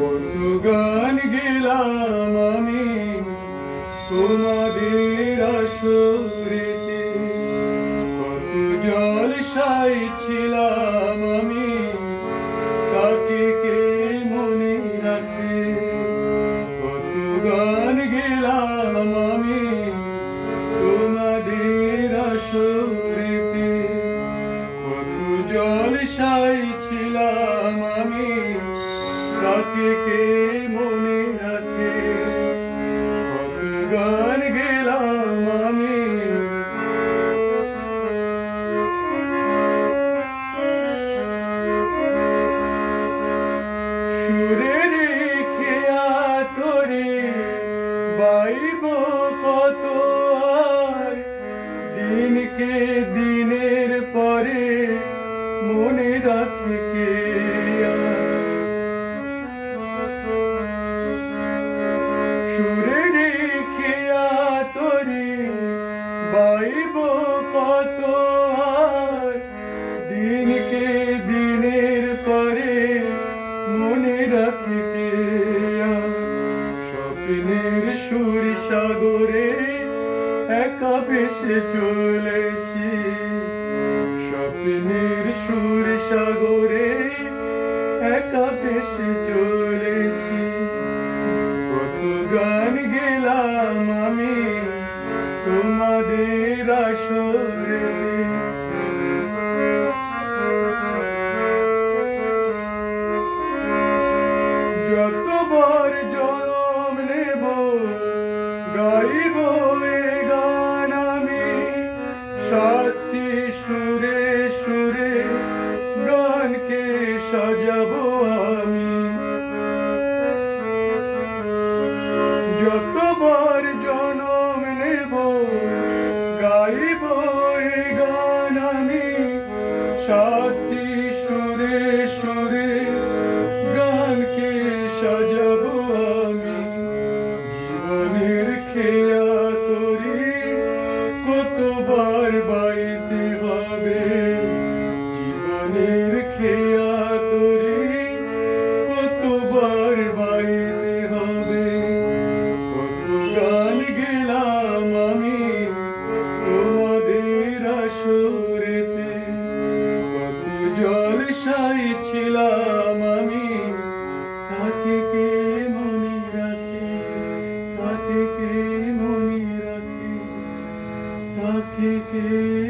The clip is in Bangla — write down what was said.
কত গান গেলাম আমি তোমাদের আসরিতে। কত জল ছিলাম আমি তাকে কে মনে রাখে? কত গান গেলাম আমি তোমাদের আসরিতে। কত জল সাই ছিলাম আমি তাকে কে মনে রাখে? কত গান গেলাম আমি। সুরে রেখে তোরে বাইব কত দিনকে দিনের দিনকে দিনের পরে মনে রাখে কে? স্বপ্নের সুর সাগরে একা ভেসে চলেছি। স্বপ্নের সুর সাগরে একা ভেসে চলেছি। কত গান গেলাম আমি তোমাদের আসরেতে গাইব everybody. Okay.